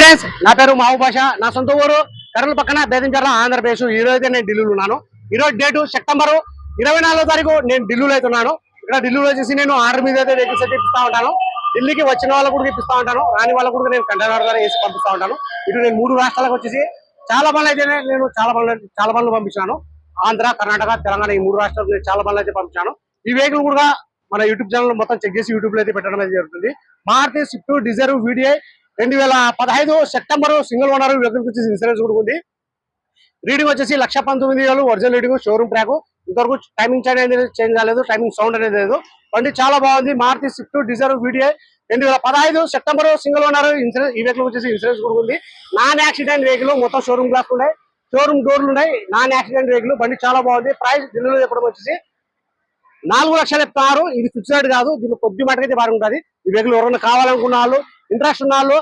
Friends నా పేరు మావు భాష నా సొంత ఊరు కర్నూలు పక్కన బేదంచర్ల ఆంధ్రప్రదేశ్. ఈ రోజు అయితే నేను ఢిల్లీలో ఉన్నాను. ఈ రోజు డేటు సెప్టెంబర్ ఇరవై నాలుగో తారీఖు నేను ఢిల్లీలో అయితే ఉన్నాను. ఇక్కడ ఢిల్లీలో వచ్చేసి నేను ఆర్డర్ మీద అయితే వెహికల్స్ అయితే ఇప్పిస్తా ఉంటాను. ఢిల్లీకి వచ్చిన వాళ్ళకు కూడా ఇప్పిస్తా ఉంటాను. రాని వాళ్ళకు కూడా నేను కంటైనర్ ద్వారా వేసి పంపిస్తా ఉంటాను. ఇటు నేను మూడు రాష్ట్రాలకు వచ్చేసి చాలా పనులు అయితే నేను చాలా పనులు చాలా పనులు పంపించాను. ఆంధ్ర కర్ణాటక తెలంగాణ ఈ మూడు రాష్ట్రాలకు నేను చాలా పనులు అయితే పంపించాను. ఈ వెహికల్ కూడా మన యూట్యూబ్ ఛానల్ మొత్తం చెక్ చేసి యూట్యూబ్లో అయితే పెట్టడం అయితే జరుగుతుంది. మారుతి స్విఫ్ట్ డిజైర్ వీడియో రెండు వేల పదహైదు సెప్టెంబర్ సింగిల్ ఓనర్ వెహికల్ వచ్చేసి ఇన్సూరెన్స్ కూడా ఉంది. రీడింగ్ వచ్చేసి లక్ష పంతొమ్మిది వేలు ఒరిజినల్ రీడింగ్ షోరూమ్ ట్రాక్ ఇంతవరకు టైమింగ్ చేంజ్ అనేది చేంజ్ కాలేదు టైమింగ్ సౌండ్ అనేది లేదు. బండి చాలా బాగుంది. మారుతి స్విఫ్ట్ డిజైర్ వీడియో రెండు వేల పదహైదు సెప్టెంబర్ సింగిల్ ఓనర్ ఇన్సూరెన్స్ ఈ వెహికల్ వచ్చేసి ఇన్సూరెన్స్ కూడా ఉంది. నాన్ యాక్సిడెంట్ వెహికల్ మొత్తం షోరూమ్ గ్లాస్ ఉన్నాయి. షోరూమ్ డోర్లు ఉన్నాయి. నాన్ యాక్సిడెంట్ వెహికల్ బండి చాలా బాగుంది. ప్రైస్ ఢిల్లీలో చెప్పడం వచ్చేసి నాలుగు లక్షలు చెప్తున్నారు ఇది ఫిక్స్డ్ కాదు. దీన్ని కొద్ది మటుకైతే బాగుంటుంది ఈ వెహికల్ ఎవరైనా కావాలనుకున్న వాళ్ళు ఇంట్రెస్ట్ ఉన్న వాళ్ళు